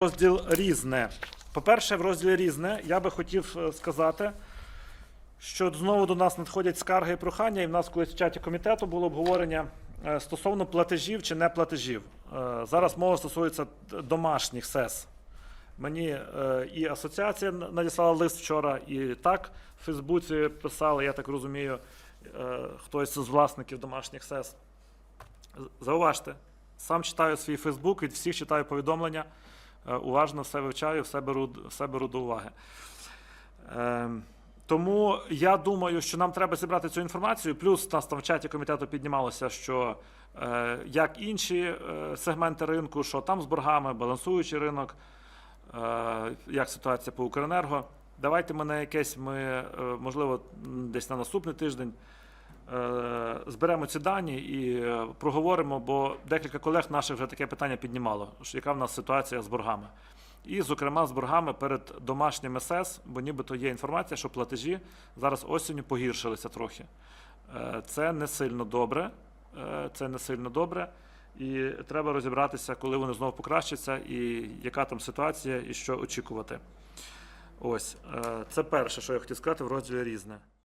Розділ різне. По-перше, в розділі різне я би хотів е, сказати, що знову до нас надходять скарги і прохання, і в нас колись в чаті комітету було обговорення е, стосовно платежів чи не платежів. Е, Зараз мова стосується домашніх СЕС. Мені і асоціація надіслала лист вчора, і так в Фейсбуці писали, я так розумію, хтось з власників домашніх СЕС. Зауважте, сам читаю свій Фейсбук, від всіх читаю повідомлення. Е, уважно все вивчаю, все беру, все беру до уваги. Ем, Тому я думаю, що нам треба зібрати цю інформацію. Плюс нас там в чаті комітету піднімалося, що е, як інші е, сегменти ринку, що там з боргами, балансуючий ринок, е, як ситуація по Укренерго. Давайте ми на якесь, ми, е, можливо, десь на наступний тиждень е, зберемо ці дані і е, проговоримо, бо декілька колег наших вже таке питання піднімало, яка в нас ситуація з боргами. І, зокрема, з боргами перед домашнім СС, бо нібито є інформація, що платежі зараз осінню погіршилися трохи. Е, Це не сильно добре. е, Це не сильно добре. І треба розібратися, коли вони знову покращаться, і яка там ситуація, і що очікувати. Ось це перше, що я хотів сказати в розділі різне.